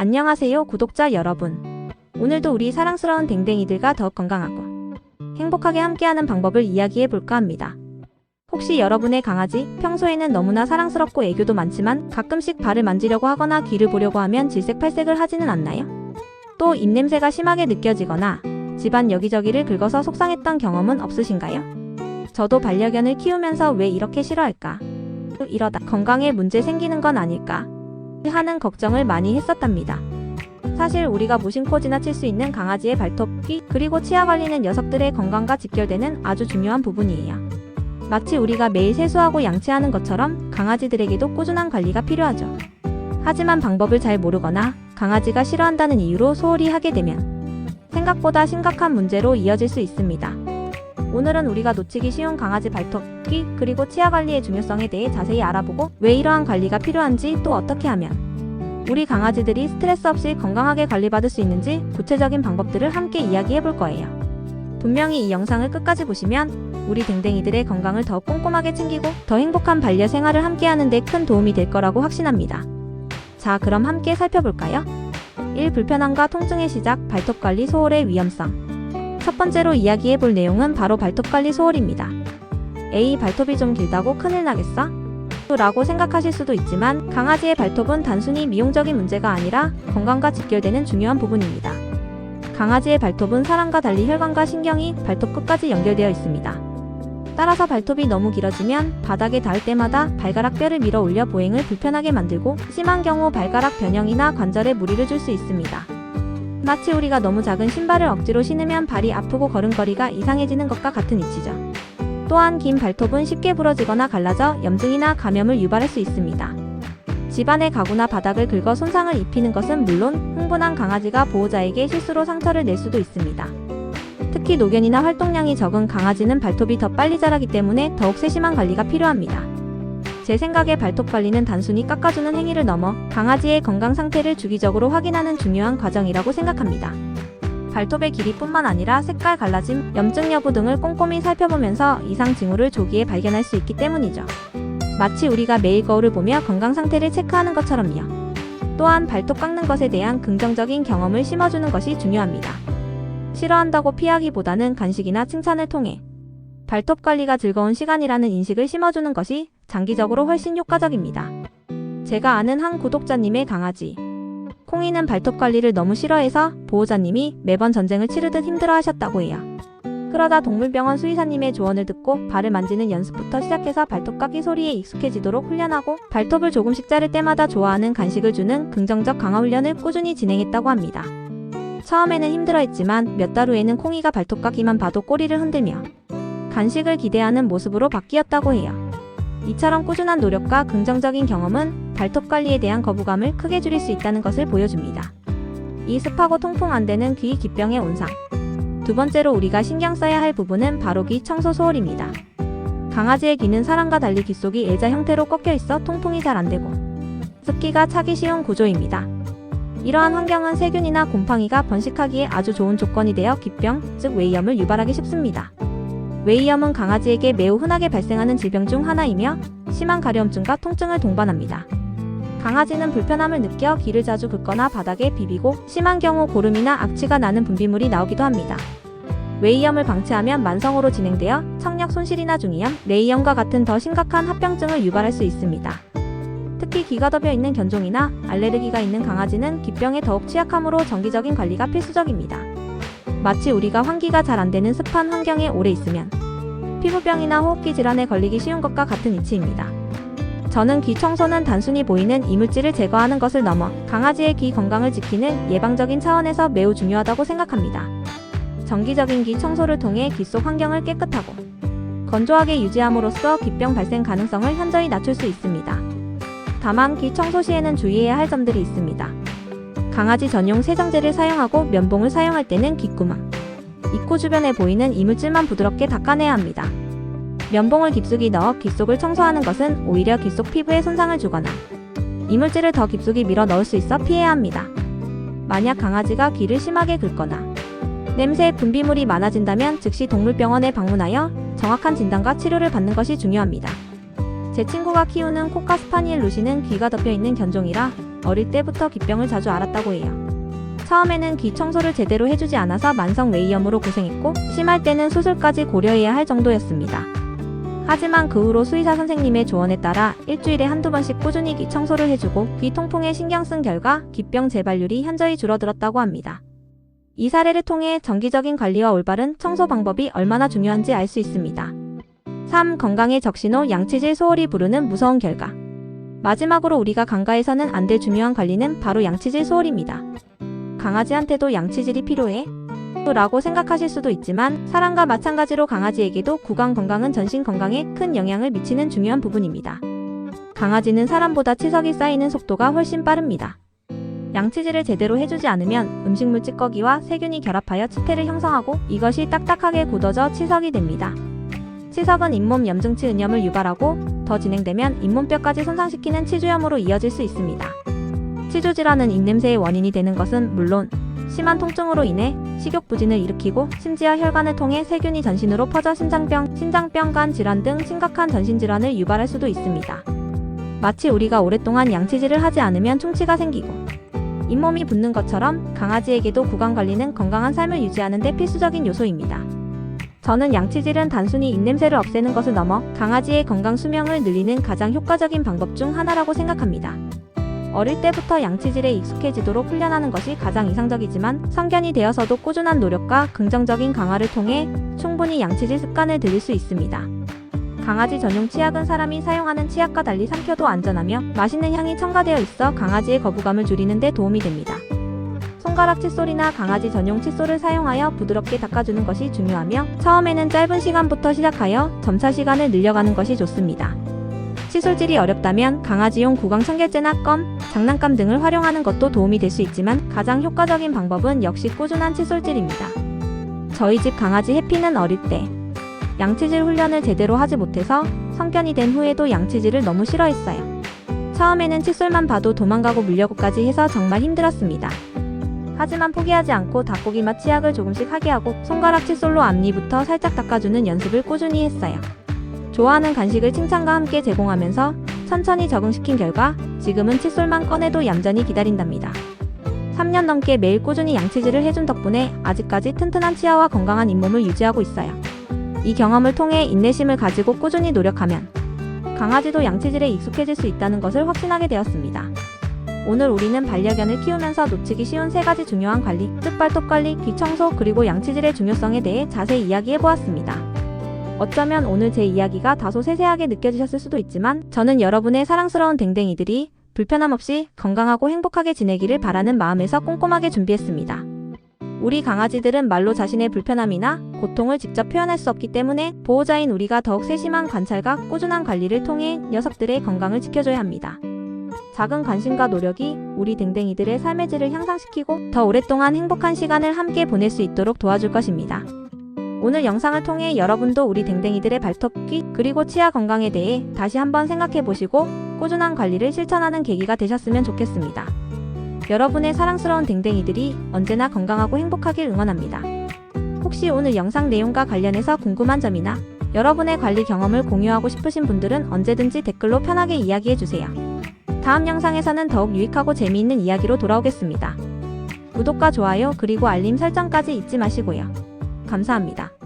안녕하세요, 구독자 여러분. 오늘도 우리 사랑스러운 댕댕이들과 더욱 건강하고 행복하게 함께하는 방법을 이야기해 볼까 합니다. 혹시 여러분의 강아지 평소에는 너무나 사랑스럽고 애교도 많지만 가끔씩 발을 만지려고 하거나 귀를 보려고 하면 질색팔색을 하지는 않나요? 또 입냄새가 심하게 느껴지거나 집안 여기저기를 긁어서 속상했던 경험은 없으신가요? 저도 반려견을 키우면서 왜 이렇게 싫어할까? 이러다 건강에 문제 생기는 건 아닐까? 하는 걱정을 많이 했었답니다. 사실 우리가 무심코 지나칠 수 있는 강아지의 발톱, 귀, 그리고 치아 관리는 녀석들의 건강과 직결되는 아주 중요한 부분이에요. 마치 우리가 매일 세수하고 양치하는 것처럼 강아지들에게도 꾸준한 관리가 필요하죠. 하지만 방법을 잘 모르거나 강아지가 싫어한다는 이유로 소홀히 하게 되면 생각보다 심각한 문제로 이어질 수 있습니다. 오늘은 우리가 놓치기 쉬운 강아지 발톱, 귀, 그리고 치아 관리의 중요성에 대해 자세히 알아보고 왜 이러한 관리가 필요한지 또 어떻게 하면 우리 강아지들이 스트레스 없이 건강하게 관리받을 수 있는지 구체적인 방법들을 함께 이야기해 볼 거예요. 분명히 이 영상을 끝까지 보시면 우리 댕댕이들의 건강을 더 꼼꼼하게 챙기고 더 행복한 반려 생활을 함께 하는데 큰 도움이 될 거라고 확신합니다. 자, 그럼 함께 살펴볼까요? 1. 불편함과 통증의 시작, 발톱 관리 소홀의 위험성. 첫 번째로 이야기해 볼 내용은 바로 발톱 관리 소홀입니다. A. 발톱이 좀 길다고 큰일 나겠어? 라고 생각하실 수도 있지만 강아지의 발톱은 단순히 미용적인 문제가 아니라 건강과 직결되는 중요한 부분입니다. 강아지의 발톱은 사람과 달리 혈관과 신경이 발톱 끝까지 연결되어 있습니다. 따라서 발톱이 너무 길어지면 바닥에 닿을 때마다 발가락 뼈를 밀어 올려 보행을 불편하게 만들고 심한 경우 발가락 변형이나 관절에 무리를 줄 수 있습니다. 마치 우리가 너무 작은 신발을 억지로 신으면 발이 아프고 걸음걸이가 이상해지는 것과 같은 이치죠. 또한 긴 발톱은 쉽게 부러지거나 갈라져 염증이나 감염을 유발할 수 있습니다. 집안의 가구나 바닥을 긁어 손상을 입히는 것은 물론 흥분한 강아지가 보호자에게 실수로 상처를 낼 수도 있습니다. 특히 노견이나 활동량이 적은 강아지는 발톱이 더 빨리 자라기 때문에 더욱 세심한 관리가 필요합니다. 제 생각에 발톱 관리는 단순히 깎아주는 행위를 넘어 강아지의 건강 상태를 주기적으로 확인하는 중요한 과정이라고 생각합니다. 발톱의 길이뿐만 아니라 색깔, 갈라짐, 염증 여부 등을 꼼꼼히 살펴보면서 이상 징후를 조기에 발견할 수 있기 때문이죠. 마치 우리가 매일 거울을 보며 건강 상태를 체크하는 것처럼요. 또한 발톱 깎는 것에 대한 긍정적인 경험을 심어주는 것이 중요합니다. 싫어한다고 피하기보다는 간식이나 칭찬을 통해 발톱 관리가 즐거운 시간이라는 인식을 심어주는 것이 장기적으로 훨씬 효과적입니다. 제가 아는 한 구독자님의 강아지. 콩이는 발톱 관리를 너무 싫어해서 보호자님이 매번 전쟁을 치르듯 힘들어 하셨다고 해요. 그러다 동물병원 수의사님의 조언을 듣고 발을 만지는 연습부터 시작해서 발톱 깎기 소리에 익숙해지도록 훈련하고 발톱을 조금씩 자를 때마다 좋아하는 간식을 주는 긍정적 강화 훈련을 꾸준히 진행했다고 합니다. 처음에는 힘들어했지만 몇 달 후에는 콩이가 발톱 깎기만 봐도 꼬리를 흔들며 간식을 기대하는 모습으로 바뀌었다고 해요. 이처럼 꾸준한 노력과 긍정적인 경험은 발톱 관리에 대한 거부감을 크게 줄일 수 있다는 것을 보여줍니다. 이 습하고 통풍 안 되는 귀 기병의 온상. 두 번째로 우리가 신경 써야 할 부분은 바로 귀 청소 소홀입니다. 강아지의 귀는 사람과 달리 귓속이 일자 형태로 꺾여 있어 통풍이 잘 안 되고 습기가 차기 쉬운 구조입니다. 이러한 환경은 세균이나 곰팡이가 번식하기에 아주 좋은 조건이 되어 기병, 즉 웨이염을 유발하기 쉽습니다. 웨이염은 강아지에게 매우 흔하게 발생하는 질병 중 하나이며 심한 가려움증과 통증을 동반합니다. 강아지는 불편함을 느껴 귀를 자주 긁거나 바닥에 비비고 심한 경우 고름이나 악취가 나는 분비물이 나오기도 합니다. 웨이염을 방치하면 만성으로 진행되어 청력 손실이나 중이염, 뇌이염과 같은 더 심각한 합병증을 유발할 수 있습니다. 특히 귀가 덮여 있는 견종이나 알레르기가 있는 강아지는 기병에 더욱 취약하므로 정기적인 관리가 필수적입니다. 마치 우리가 환기가 잘 안 되는 습한 환경에 오래 있으면 피부병이나 호흡기 질환에 걸리기 쉬운 것과 같은 이치입니다. 저는 귀 청소는 단순히 보이는 이물질을 제거하는 것을 넘어 강아지의 귀 건강을 지키는 예방적인 차원에서 매우 중요하다고 생각합니다. 정기적인 귀 청소를 통해 귀 속 환경을 깨끗하고 건조하게 유지함으로써 귀병 발생 가능성을 현저히 낮출 수 있습니다. 다만 귀 청소 시에는 주의해야 할 점들이 있습니다. 강아지 전용 세정제를 사용하고 면봉을 사용할 때는 귓구멍, 입구 주변에 보이는 이물질만 부드럽게 닦아내야 합니다. 면봉을 깊숙이 넣어 귓속을 청소하는 것은 오히려 귓속 피부에 손상을 주거나 이물질을 더 깊숙이 밀어 넣을 수 있어 피해야 합니다. 만약 강아지가 귀를 심하게 긁거나 냄새, 분비물이 많아진다면 즉시 동물병원에 방문하여 정확한 진단과 치료를 받는 것이 중요합니다. 제 친구가 키우는 코카 스파니엘 루시는 귀가 덮여 있는 견종이라 어릴 때부터 기병을 자주 앓았다고 해요. 처음에는 귀 청소를 제대로 해주지 않아서 만성 웨이염으로 고생했고 심할 때는 수술까지 고려해야 할 정도였습니다. 하지만 그 후로 수의사 선생님의 조언에 따라 일주일에 한두 번씩 꾸준히 귀 청소를 해주고 귀 통풍에 신경 쓴 결과 귀병 재발률이 현저히 줄어들었다고 합니다. 이 사례를 통해 정기적인 관리와 올바른 청소 방법이 얼마나 중요한지 알 수 있습니다. 3. 건강의 적신호 양치질 소홀히 부르는 무서운 결과. 마지막으로 우리가 간과해서는 안 될 중요한 관리는 바로 양치질 소홀입니다. 강아지한테도 양치질이 필요해? 라고 생각하실 수도 있지만 사람과 마찬가지로 강아지에게도 구강 건강은 전신 건강에 큰 영향을 미치는 중요한 부분입니다. 강아지는 사람보다 치석이 쌓이는 속도가 훨씬 빠릅니다. 양치질을 제대로 해주지 않으면 음식물 찌꺼기와 세균이 결합하여 치태를 형성하고 이것이 딱딱하게 굳어져 치석이 됩니다. 치석은 잇몸 염증치 은염을 유발하고 더 진행되면 잇몸뼈까지 손상시키는 치주염으로 이어질 수 있습니다. 치주 질환은 입냄새의 원인이 되는 것은 물론 심한 통증으로 인해 식욕 부진을 일으키고 심지어 혈관을 통해 세균이 전신으로 퍼져 심장병, 신장병, 간 질환 등 심각한 전신 질환을 유발할 수도 있습니다. 마치 우리가 오랫동안 양치질을 하지 않으면 충치가 생기고 잇몸이 붓는 것처럼 강아지에게도 구강 관리는 건강한 삶을 유지하는 데 필수적인 요소입니다. 저는 양치질은 단순히 입냄새를 없애는 것을 넘어 강아지의 건강 수명을 늘리는 가장 효과적인 방법 중 하나라고 생각합니다. 어릴 때부터 양치질에 익숙해지도록 훈련하는 것이 가장 이상적이지만 성견이 되어서도 꾸준한 노력과 긍정적인 강화를 통해 충분히 양치질 습관을 들일 수 있습니다. 강아지 전용 치약은 사람이 사용하는 치약과 달리 삼켜도 안전하며 맛있는 향이 첨가되어 있어 강아지의 거부감을 줄이는 데 도움이 됩니다. 손가락 칫솔이나 강아지 전용 칫솔을 사용하여 부드럽게 닦아주는 것이 중요하며 처음에는 짧은 시간부터 시작하여 점차 시간을 늘려가는 것이 좋습니다. 칫솔질이 어렵다면 강아지용 구강 청결제나 껌, 장난감 등을 활용하는 것도 도움이 될 수 있지만 가장 효과적인 방법은 역시 꾸준한 칫솔질입니다. 저희 집 강아지 해피는 어릴 때 양치질 훈련을 제대로 하지 못해서 성견이 된 후에도 양치질을 너무 싫어했어요. 처음에는 칫솔만 봐도 도망가고 물려고까지 해서 정말 힘들었습니다. 하지만 포기하지 않고 닭고기 맛 치약을 조금씩 하게 하고 손가락 칫솔로 앞니부터 살짝 닦아주는 연습을 꾸준히 했어요. 좋아하는 간식을 칭찬과 함께 제공하면서 천천히 적응시킨 결과 지금은 칫솔만 꺼내도 얌전히 기다린답니다. 3년 넘게 매일 꾸준히 양치질을 해준 덕분에 아직까지 튼튼한 치아와 건강한 잇몸을 유지하고 있어요. 이 경험을 통해 인내심을 가지고 꾸준히 노력하면 강아지도 양치질에 익숙해질 수 있다는 것을 확신하게 되었습니다. 오늘 우리는 반려견을 키우면서 놓치기 쉬운 세 가지 중요한 관리, 즉 발톱 관리, 귀 청소, 그리고 양치질의 중요성에 대해 자세히 이야기해 보았습니다. 어쩌면 오늘 제 이야기가 다소 세세하게 느껴지셨을 수도 있지만 저는 여러분의 사랑스러운 댕댕이들이 불편함 없이 건강하고 행복하게 지내기를 바라는 마음에서 꼼꼼하게 준비했습니다. 우리 강아지들은 말로 자신의 불편함이나 고통을 직접 표현할 수 없기 때문에 보호자인 우리가 더욱 세심한 관찰과 꾸준한 관리를 통해 녀석들의 건강을 지켜줘야 합니다. 작은 관심과 노력이 우리 댕댕이들의 삶의 질을 향상시키고 더 오랫동안 행복한 시간을 함께 보낼 수 있도록 도와줄 것입니다. 오늘 영상을 통해 여러분도 우리 댕댕이들의 발톱귀 그리고 치아 건강에 대해 다시 한번 생각해 보시고 꾸준한 관리를 실천하는 계기가 되셨으면 좋겠습니다. 여러분의 사랑스러운 댕댕이들이 언제나 건강하고 행복하길 응원합니다. 혹시 오늘 영상 내용과 관련해서 궁금한 점이나 여러분의 관리 경험을 공유하고 싶으신 분들은 언제든지 댓글로 편하게 이야기해 주세요. 다음 영상에서는 더욱 유익하고 재미있는 이야기로 돌아오겠습니다. 구독과 좋아요 그리고 알림 설정까지 잊지 마시고요. 감사합니다.